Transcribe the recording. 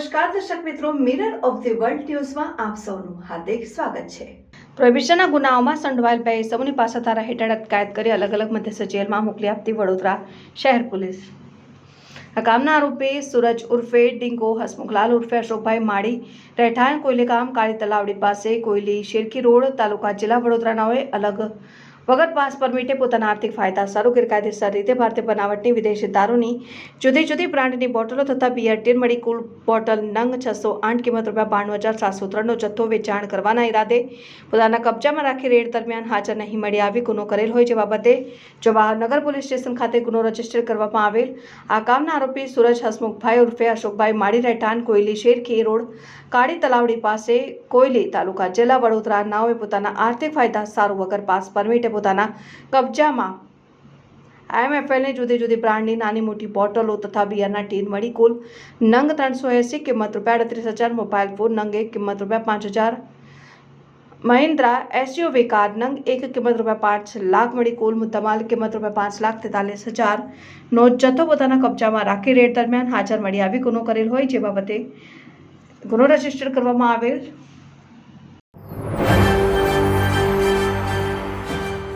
નમસ્કાર, દર્શક મિત્રો મિરર ઓફ ધી વર્લ્ડ ન્યૂઝમાં આપ સૌનું હાર્દિક સ્વાગત છે. પ્રોહિબિશનના ગુનાઓમાં સંડવાયેલ બે સૌની પાસે ધારા હેઠળ અટકાયત કરી અલગ અલગ મધ્યસ્થ જેલમાં મોકલી આપતી વડોદરા શહેર પોલીસ. આ કામના આરોપી સુરજ ઉર્ફે ડિંગો હસમુખલાલ ઉર્ફે અશોકભાઈ માળી રહેઠાણ કોયલી ગામ કાળી તલાવડી પાસે કોયલી શેરકી રોડ તાલુકા જિલ્લા વડોદરાનાઓએ અલગ વગર પાસ પરમિટે પોતાના આર્થિક ફાયદા, સારું ગેરકાયદેસર રીતે ભારતીય બનાવટની વિદેશી દારૂની જુદી જુદી બ્રાન્ડની બોટલો તથા બિયર ટીર મળી કુલ બોટલ નંગ છસો આઠ કિંમત રૂપિયા બાણું હજાર સાતસો ત્રણનો જથ્થો વેચાણ કરવાના ઈરાદે પોતાના કબજામાં રાખી રેડ દરમિયાન હાજર નહીં મળી આવી ગુનો કરેલ હોય જે બાબતે જવાહરનગર પોલીસ સ્ટેશન ખાતે ગુનો રજિસ્ટર કરવામાં આવેલ. આ કામના આરોપી સુરજ હસમુખભાઈ ઉર્ફે અશોકભાઈ માળી રહેઠાણ કોયલી શેરખી રોડ કાળી તલાવડી પાસે કોયલી તાલુકા જિલ્લા વડોદરા નાઓએ પોતાના આર્થિક ફાયદા, સારું વગર પાસ પરમિટે પોતાના કબજામાં. આઈએમએફએલની જુદી જુદી બ્રાન્ડની નાની મોટી બોટલો તથા બિયરના ટીન મળી કુલ નંગ ત્રણસો એંસી કિંમત રૂપિયા અડત્રીસ હજાર, મોબાઈલ ફોન નંગ એક કિંમત રૂપિયા પાંચ હજાર, મહિન્દ્રા એસયુવી કાર નંગ એક કિંમત રૂપિયા પાંચ લાખ મળી કુલ મુદ્દામાલ કિંમત રૂપિયા પાંચ લાખ તેતાલીસ હજારનો જથ્થો પોતાના કબજામાં રાખી રેડ દરમિયાન હાજર મળી આવી ગુનો કરેલ હોય, જે બાબતે ગુનો રજિસ્ટર કરવામાં આવેલ